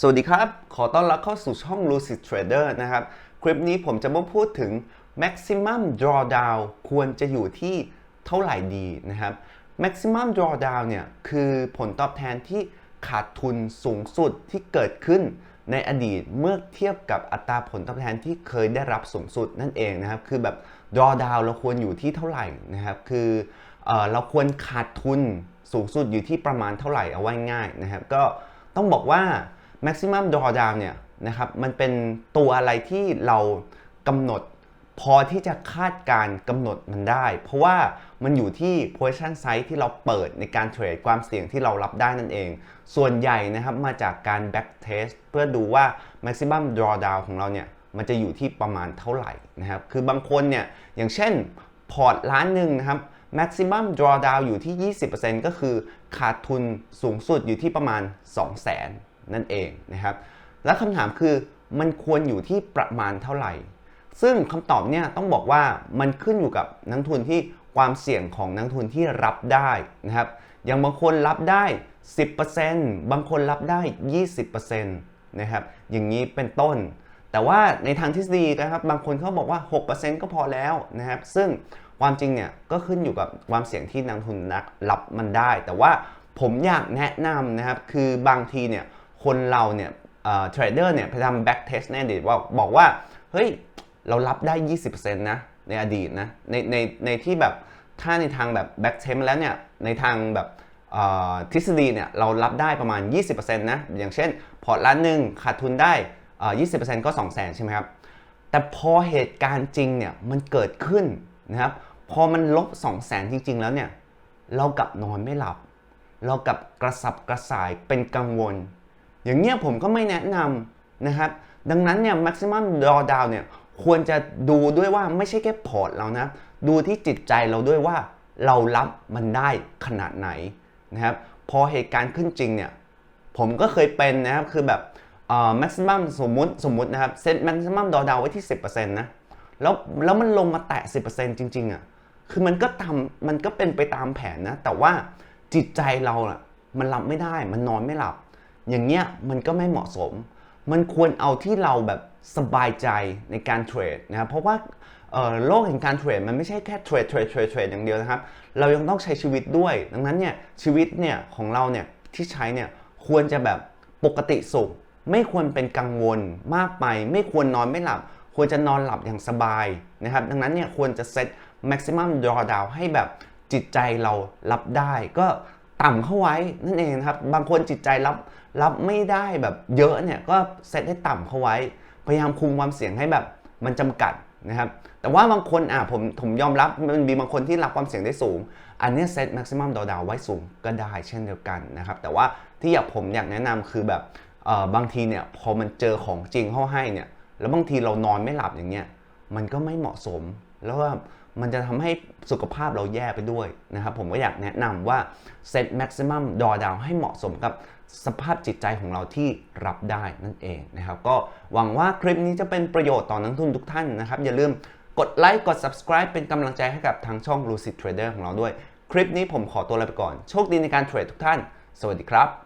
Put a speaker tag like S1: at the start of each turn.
S1: สวัสดีครับ ขอต้อนรับเข้าสู่ช่อง Lucid Trader นะครับ คลิปนี้ผมจะมาพูดถึง maximum drawdown ควรจะอยู่ที่เท่าไหร่ดีนะครับ maximum drawdown เนี่ยคือผลตอบแทนที่ขาดทุนสูงสุดที่เกิดขึ้นในอดีตเมื่อเทียบกับอัตราผลตอบแทนที่เคยได้รับสูงสุดนั่นเองนะครับ คือแบบ drawdown เราควรอยู่ที่เท่าไหร่นะครับ คือเออเราควรขาดทุนสูงสุดอยู่ที่ประมาณเท่าไหร่เอาไว้ง่ายนะครับ ก็ต้องบอกว่า maximum drawdown เนี่ยนะครับมันเป็นตัวอะไรที่เรากำหนดพอที่จะคาดการกำหนดมันได้ เพราะว่ามันอยู่ที่ position size ที่เราเปิดในการเทรดความเสี่ยงที่เรารับได้นั่นเอง ส่วนใหญ่นะครับมาจากการ back test เพื่อดูว่า maximum drawdown ของเราเนี่ยมันจะอยู่ที่ประมาณเท่าไหร่นะครับ คือบางคนเนี่ยอย่างเช่นพอร์ตล้านหนึ่งนะครับ maximum drawdown อยู่ที่ 20%ก็คือขาดทุนสูงสุดอยู่ที่ประมาณ 200,000 นั่นเองนะครับ และคำถามคือมันควรอยู่ที่ประมาณเท่าไหร่ ซึ่งคำตอบเนี่ยต้องบอกว่ามันขึ้นอยู่กับนักทุนที่ความเสี่ยงของนักทุนที่รับได้นะครับ อย่างบางคนรับได้ 10%บางคนรับได้ 20%นะครับ อย่างนี้เป็นต้น แต่ว่าในทางทฤษฎีนะครับ บางคนเขาบอกว่า 6%ก็พอแล้วนะครับ ซึ่งความจริงเนี่ยก็ขึ้นอยู่กับความเสี่ยงที่นักทุนนักรับมันได้ แต่ว่าผมอยากแนะนำนะครับ คือบางทีเนี่ย คนเราเนี่ยเทรดเดอร์เนี่ยพยายามแบ็กเทสในอดีตว่าบอกว่า เฮ้ย เรารับได้ 20%นะในอดีตนะในในในที่แบบถ้าในทางแบบแบ็กเทสแล้วเนี่ยในทางแบบทฤษฎีเนี่ยเรารับได้ประมาณ 20%นะอย่างเช่น พอร์ตล้านหนึ่งขาดทุนได้เอ่อ20%ก็ 200,000 ใช่ไหมครับแต่พอเหตุการณ์จริงเนี่ยมันเกิดขึ้นนะครับพอมันลบ 200,000 จริง ๆ แล้วเนี่ยเรากลับนอนไม่หลับ เรากลับกระสับกระส่ายเป็นกังวล อย่างเงี้ยผมก็ไม่แนะนำนะครับ ดังนั้นเนี่ย maximum drawdown เนี่ยควรจะดูด้วยว่าไม่ใช่แค่พอร์ตเรานะ ดูที่จิตใจเราด้วยว่าเรารับมันได้ขนาดไหนนะครับ พอเหตุการณ์ขึ้นจริงเนี่ย ผมก็เคยเป็นนะครับ คือแบบเอ่อ maximum สมมติสมมตินะครับเซต maximum drawdown ไว้ที่ 10%นะแล้วแล้วมันลงมาแตะ 10%จริง ๆอะคือมันก็ทำมันก็เป็นไปตามแผนนะ แต่ว่าจิตใจเราอะมันรับไม่ได้มันนอนไม่หลับ อย่างเงี้ยมันก็ไม่เหมาะสม มันควรเอาที่เราแบบสบายใจในการเทรดนะครับเพราะว่าโลกแห่งการเทรดมันไม่ใช่แค่เทรดเทรดเทรดเทรดอย่างเดียวนะครับ เรายังต้องใช้ชีวิตด้วย ดังนั้นเนี่ยชีวิตเนี่ยของเราเนี่ยที่ใช้เนี่ยควรจะแบบปกติสุข ไม่ควรเป็นกังวลมากไป ไม่ควรนอนไม่หลับ ควรจะนอนหลับอย่างสบายนะครับ ดังนั้นเนี่ยควรจะเซต maximum drawdown ให้แบบจิตใจเรารับได้ ก็ ต่ำเข้าไว้นั่นเองนะครับบางคนจิตใจรับรับไม่ได้แบบเยอะเนี่ยก็เซตให้ต่ำเข้าไว้ พยายามคุมความเสี่ยงให้แบบมันจำกัดนะครับแต่ว่าบางคนอะผมผมยอมรับมันมีบางคนที่รับความเสี่ยงได้สูง อันเนี้เซต maximum drawdown ไว้สูงก็ได้เช่นเดียวกันนะครับแต่ว่าที่อยากผมอยากแนะนำคือแบบเออบางทีเนี่ยพอมันเจอของจริงเข้าให้เนี่ยแล้วบางทีเรานอนไม่หลับอย่างเงี้ยมันก็ไม่เหมาะสมแล้วว่า มันจะทำให้สุขภาพเราแย่ไปด้วยนะครับ ผมก็อยากแนะนำว่าเซต maximum drawdown ให้เหมาะสมกับสภาพจิตใจของเราที่รับได้นั่นเองนะครับ ก็หวังว่าคลิปนี้จะเป็นประโยชน์ต่อนักทุนทุกท่านนะครับ อย่าลืมกดไลค์กด subscribe เป็นกำลังใจให้กับทางช่อง Lucid Trader ของเราด้วย คลิปนี้ผมขอตัวลาไปก่อน โชคดีในการเทรดทุกท่าน สวัสดีครับ